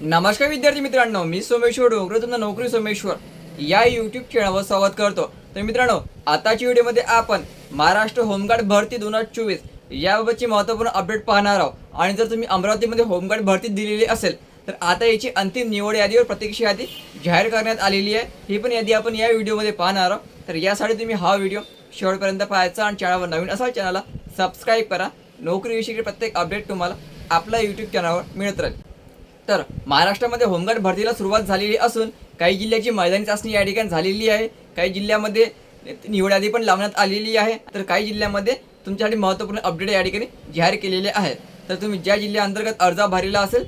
नमस्कार विद्यार्थी मित्रांनो मी सोमेश्वर डोंगर तुमचा नोकरी सोमेश्वर. या यूट्यूब चॅनलवर स्वागत करतो. तर मित्रांनो आताच्या व्हिडिओमध्ये आपण महाराष्ट्र होमगार्ड भरती दोन हजार चोवीस याबाबतची महत्त्वपूर्ण अपडेट पाहणार आहोत. आणि जर तुम्ही अमरावतीमध्ये होमगार्ड भरती दिलेली असेल तर आता याची अंतिम निवड यादीवर प्रत्यक्ष यादी जाहीर करण्यात आलेली आहे. ही पण यादी आपण या व्हिडिओमध्ये पाहणार आहोत. तर यासाठी तुम्ही हा व्हिडिओ शेवटपर्यंत पाहायचा आणि चॅनलवर नवीन असाल चॅनलला सबस्क्राईब करा. नोकरीविषयी प्रत्येक अपडेट तुम्हाला आपल्या यूट्यूब चॅनलवर मिळत राहील. तर महाराष्ट्रामध्ये होमगार्ड भरतीला सुरुवात झालेली असून काही जिल्ह्याची मैदानी चाचणी या ठिकाणी झालेली आहे. काही जिल्ह्यामध्ये निवड यादी पण लावण्यात आलेली आहे. तर काही जिल्ह्यामध्ये तुमच्यासाठी महत्त्वपूर्ण अपडेट या ठिकाणी जाहीर केलेले आहेत. तर तुम्ही ज्या जिल्ह्याअंतर्गत अर्ज भरलेला असेल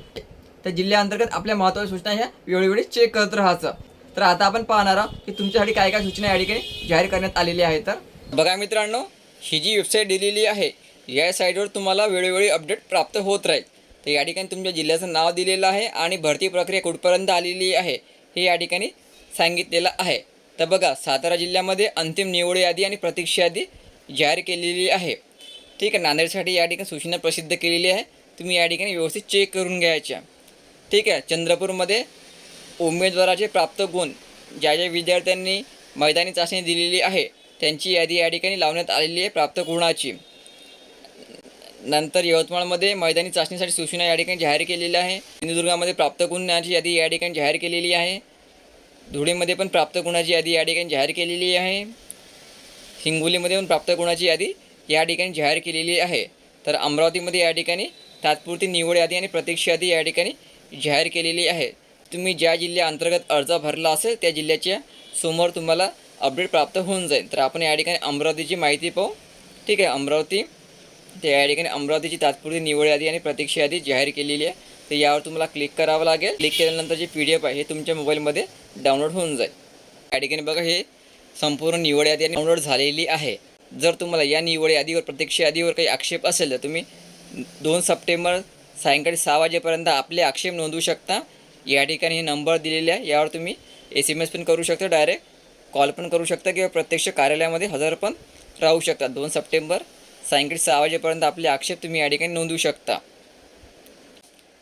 त्या जिल्ह्याअंतर्गत आपल्या महत्त्वाच्या सूचना ह्या वेळोवेळी चेक करत राहायचं. तर आता आपण पाहणार आहोत की तुमच्यासाठी काय काय सूचना या ठिकाणी जाहीर करण्यात आलेल्या आहेत तर बघा मित्रांनो ही जी वेबसाईट दिलेली आहे या साईटवर तुम्हाला वेळोवेळी अपडेट प्राप्त होत राहील. तर या ठिकाणी तुमच्या जिल्ह्याचं नाव दिलेलं आहे आणि भरती प्रक्रिया कुठपर्यंत आलेली आहे हे या ठिकाणी सांगितलेलं आहे. तर बघा सातारा जिल्ह्यामध्ये अंतिम निवड यादी आणि प्रतीक्षा यादी जाहीर केलेली आहे. ठीक आहे नांदेडसाठी या ठिकाणी सूचना प्रसिद्ध केलेली आहे. तुम्ही या ठिकाणी व्यवस्थित चेक करून घ्यायच्या. ठीक आहे चंद्रपूरमध्ये उमेदवाराचे प्राप्त गुण ज्या ज्या विद्यार्थ्यांनी मैदानी चाचणी दिलेली आहे त्यांची यादी या ठिकाणी लावण्यात आलेली आहे प्राप्त गुणाची. नंतर यवतमाळमध्ये मैदानी चाचणीसाठी सूचना या ठिकाणी जाहीर केलेल्या आहे. सिंधुदुर्गामध्ये प्राप्त गुणाची यादी या ठिकाणी जाहीर केलेली आहे. धुळेमध्ये पण प्राप्त गुणाची यादी या ठिकाणी जाहीर केलेली आहे. हिंगोलीमध्ये पण प्राप्त गुणाची यादी या ठिकाणी जाहीर केलेली आहे. तर अमरावतीमध्ये या ठिकाणी तात्पुरती निवड यादी आणि प्रतीक्षा यादी या ठिकाणी जाहीर केलेली आहे. तुम्ही ज्या जिल्ह्याअंतर्गत अर्ज भरला असेल त्या जिल्ह्याच्या समोर तुम्हाला अपडेट प्राप्त होऊन जाईल. तर आपण या ठिकाणी अमरावतीची माहिती पाहू. ठीक आहे अमरावती तर या ठिकाणी अमरावतीची तात्पुरती निवड यादी आणि प्रतीक्षा यादी जाहीर केलेली आहे. तर यावर तुम्हाला क्लिक करावं लागेल. क्लिक केल्यानंतर जे पी डी एफ आहे हे तुमच्या मोबाईलमध्ये डाउनलोड होऊन जाईल. या ठिकाणी बघा हे संपूर्ण निवड यादी डाउनलोड झालेली आहे. जर तुम्हाला या निवड यादीवर प्रतीक्षा यादीवर काही आक्षेप असेल तर तुम्ही दोन सप्टेंबर सायंकाळी सहा वाजेपर्यंत आपले आक्षेप नोंदवू शकता. या ठिकाणी हे नंबर दिलेले आहे. यावर तुम्ही एस एम एस पण करू शकता डायरेक्ट कॉल पण करू शकता किंवा प्रत्यक्ष कार्यालयामध्ये हजर पण राहू शकता. दोन सप्टेंबर सायंकाळी सहा वाजेपर्यंत आपले आक्षेप तुम्ही या ठिकाणी नोंदवू शकता.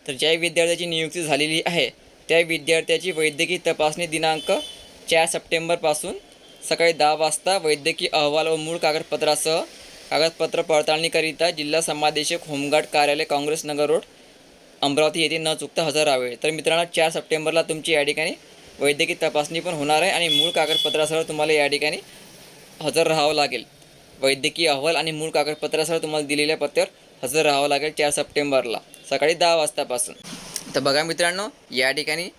तर ज्या विद्यार्थ्याची नियुक्ती झालेली आहे त्या विद्यार्थ्याची वैद्यकीय तपासणी दिनांक चार सप्टेंबरपासून सकाळी दहा वाजता वैद्यकीय अहवाल व मूळ कागदपत्रासह कागदपत्र पडताळणीकरिता जिल्हा समादेशक होमगार्ड कार्यालय काँग्रेस नगर रोड अमरावती येथे न चुकता हजर राहावे. तर मित्रांनो चार सप्टेंबरला तुमची या ठिकाणी वैद्यकीय तपासणी पण होणार आहे आणि मूळ कागदपत्रासह तुम्हाला या ठिकाणी हजर राहावं लागेल. वैद्यकीय अहवाल आणि मूळ कागदपत्रासह तुम्हाला दिलेल्या पत्त्यावर हजर राहावं लागेल चार सप्टेंबरला सकाळी दहा वाजतापासून. तर बघा मित्रांनो या ठिकाणी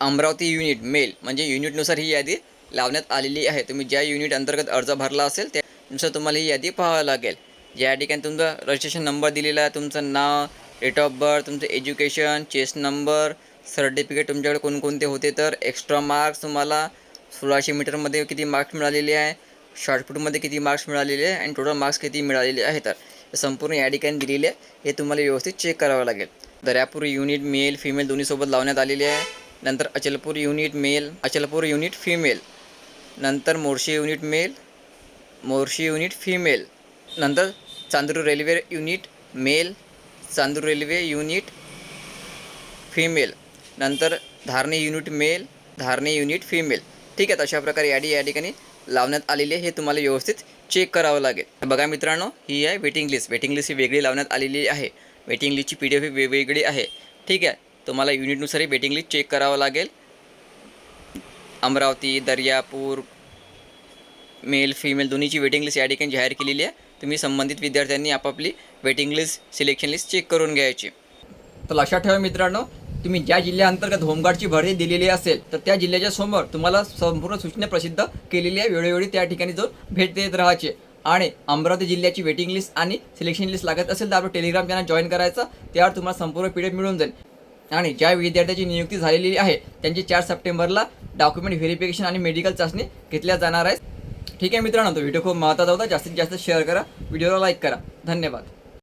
अमरावती युनिट मेल म्हणजे युनिटनुसार ही यादी लावण्यात आलेली आहे. तुम्ही ज्या युनिट अंतर्गत अर्ज भरला असेल त्यानुसार तुम्हाला ही यादी पाहावं लागेल. ज्या ठिकाणी तुमचा रजिस्ट्रेशन नंबर दिलेला आहे तुमचं नाव डेट ऑफ बर्थ तुमचं एज्युकेशन चेस्ट नंबर सर्टिफिकेट तुमच्याकडे कोणकोणते होते तर एक्स्ट्रा मार्क्स तुम्हाला सोळाशे मीटरमध्ये किती मार्क्स मिळालेले आहे. शॉर्टपुटमध्ये किती मार्क्स मिळालेले आहे आणि टोटल मार्क्स किती मिळालेले आहे तर संपूर्ण या ठिकाणी दिलेले आहे. हे तुम्हाला व्यवस्थित चेक करावं लागेल. दर्यापूर युनिट मेल फिमेल दोन्हीसोबत लावण्यात आलेले आहे. नंतर Achalpur unit male Achalpur unit female नंतर Morshi unit male Morshi unit female नंतर Chandur railway unit male Chandur railway unit female नंतर Dharni unit male Dharni unit female ठीक आहे अशा प्रकारे यादी या ठिकाणी लावण्यात आलेली आहे हे तुम्हाला व्यवस्थित चेक करावं लागेल. बघा मित्रांनो ही आहे वेटिंग लिस्ट वेटिंग लिस्ट ही वेगळी लावण्यात आलेली आहे. वेटिंग लिस्टची पी डी एफ ही वेगवेगळी आहे. ठीक आहे? तुम्हाला युनिटनुसारही वेटिंग लिस्ट चेक करावं लागेल. अमरावती दर्यापूर मेल फिमेल दोन्हीची वेटिंग लिस्ट या ठिकाणी जाहीर केलेली आहे. तुम्ही संबंधित विद्यार्थ्यांनी आपापली waiting list selection list check करून घ्यायची. तर लक्षात ठेवा मित्रांनो तुम्ही ज्या जिल्ह्याअंतर्गत होमगार्डची भरती दिलेली असेल तर त्या जिल्ह्याच्या समोर तुम्हाला संपूर्ण सूचना प्रसिद्ध केलेली आहे. वेळोवेळी त्या ठिकाणी जाऊन भेट देत राहायचे. आणि अमरावती जिल्ह्याची वेटिंग लिस्ट आणि सिलेक्शन लिस्ट लागत असेल तर आपलं टेलिग्राम चॅनल जॉईन करायचं. त्यावर तुम्हाला संपूर्ण पी मिळून जाईल. आणि ज्या विद्यार्थ्याची नियुक्ती झालेली आहे त्यांची चार सप्टेंबरला डॉक्युमेंट व्हेरिफिकेशन आणि मेडिकल चाचणी घेतल्या जाणार आहे. ठीक आहे मित्रांनो तो व्हिडिओ खूप महत्त्वाचा होता. जास्तीत जास्त शेअर करा. व्हिडिओला लाईक करा. धन्यवाद.